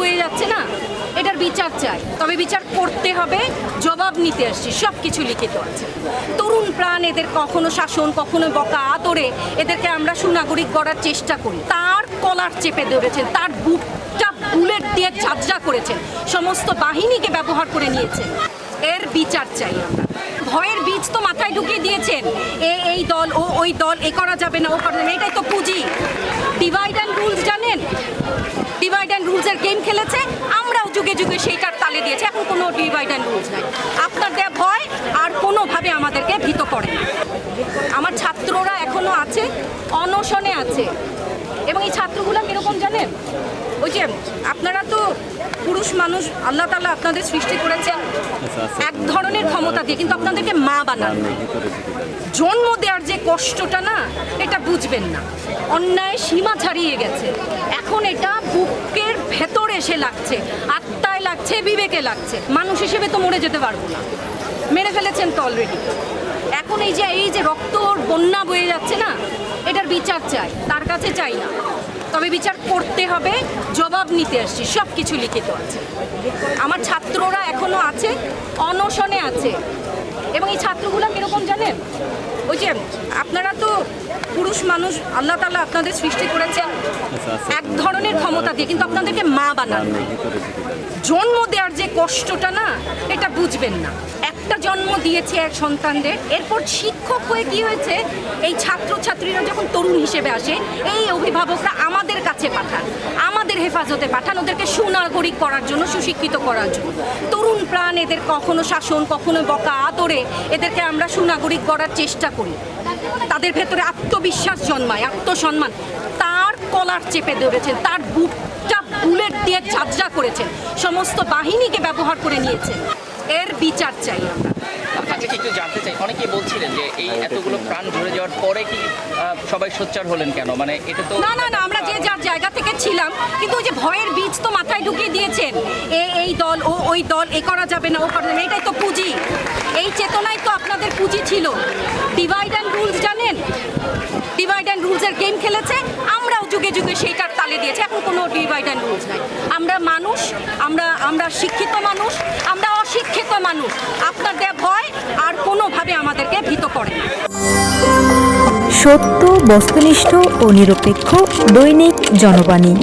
বয়ে যাচ্ছে না এটার বিচার চাই। তবে বিচার করতে হবে জবাব নিতে আসছি সব কিছু লিখিত আছে। তরুণ প্রাণ এদের কখনো শাসন কখনো বকা আদরে এদেরকে আমরা সুনাগরিক করার চেষ্টা করি। তার কলার চেপে ধরেছেন তার বুকটা বুলেট দিয়ে ঝাঁঝরা করেছেন সমস্ত বাহিনীকে ব্যবহার করে নিয়েছেন। এর বিচার চাই আমরা। ভয়ের বীজ তো মাথায় ঢুকিয়ে দিয়েছেন এ এই দল ও ওই দল এ করা যাবে না ও করা যাবে না, এটাই তো পুঁজি। ডিভাইড অ্যান্ড রুলস জানেন? ডিভাইড অ্যান্ড রুলসের গেম খেলেছে, আমরাও যুগে যুগে সেইটার তালে দিয়েছি। এখন কোনো ডিভাইড অ্যান্ড রুলস নাই। আপনার দেয়া ভয় আর কোনোভাবে আমাদেরকে ভীত করে আমার ছাত্ররা এখনও আছে, অনশনে আছে। এবং এই ছাত্রগুলো কীরকম জানেন? ওই যে আপনারা তো পুরুষ মানুষ আল্লাহ তাআলা আপনাদের সৃষ্টি করেছেন এক ধরনের ক্ষমতা দিয়ে কিন্তু আপনাদেরকে মা বানান। জন্ম দেওয়ার যে কষ্টটা না এটা বুঝবেন না। অন্যায় সীমা ছাড়িয়ে গেছে। এখন এটা বুকের ভেতর এসে লাগছে আত্মায় লাগছে বিবেকে লাগছে। মানুষ হিসেবে তো মরে যেতে পারব না। মেরে ফেলেছেন তো অলরেডি এখন এই যে এই যে রক্তর বন্যা বয়ে যাচ্ছে না এটার বিচার চাই তার কাছে চাই না। তবে বিচার করতে হবে জবাব নিতে আসছি সব কিছু লিখিত আছে। আমার ছাত্ররা এখনও আছে অনশনে আছে। এবং এই ছাত্রগুলো কীরকম জানেন? ওই যে আপনারা তো পুরুষ মানুষ আল্লাহ তাআলা আপনাদের সৃষ্টি করেছেন এক ধরনের ক্ষমতা দিয়ে কিন্তু আপনাদেরকে মা বানান। জন্ম দেওয়ার যে কষ্টটা না এটা বুঝবেন না। একটা জন্ম দিয়েছে এক সন্তানদের। এরপর শিক্ষক হয়ে কি হয়েছে? এই ছাত্রছাত্রীরা যখন তরুণ হিসেবে আসে, এই অভিভাবকরা আমাদের কাছে পাঠান, আমাদের হেফাজতে পাঠান, ওদেরকে সুনাগরিক করার জন্য, সুশিক্ষিত করার জন্য। তরুণ প্রাণ এদের কখনো শাসন, কখনো বকা, আদরে এদেরকে আমরা সুনাগরিক করার চেষ্টা করি। তাদের ভেতরে আত্মবিশ্বাস জন্মায়, আত্মসম্মান। তার কলার চেপে ধরেছেন, তার বুকটা বুলেট দিয়ে ঝাঁঝরা করেছেন, সমস্ত বাহিনীকে ব্যবহার করে নিয়েছেন। এর বিচার চাই আমরা। আপনার একটু জানতে চাই? অনেকেই বলছিলেন যে এই এতগুলো প্রাণ ঝরে যাওয়ার পরে কি সবাই সোচ্চার হলেন কেন? মানে এটা তো না না না আমরা যে যার জায়গা থেকে ছিলাম কিন্তু ওই যে ভয়ের বীজ তো মাথায় ঢুকিয়ে দিয়েছেন। এ এই দল ও ওই দল এ করা যাবে না ও করা যাবে না, এটাই তো পুঁজি। এই চেতনাই তো আপনাদের পুঁজি ছিল। ডিভাইড অ্যান্ড রুলস জানেন? ডিভাইড অ্যান্ড রুলসের গেম খেলেছে আমরাও যুগে যুগে সেইটার তালে দিয়েছে। এখন কোনো ডিভাইড অ্যান্ড রুলস নাই। আমরা মানুষ আমরা আমরা শিক্ষিত মানুষ আমরা অশিক্ষিত মানুষ। আপনার দেয়া ভয় আর কোনোভাবে আমাদেরকে ভীত করে। সত্য, বস্তুনিষ্ঠ ও নিরপেক্ষ দৈনিক জনবাণী।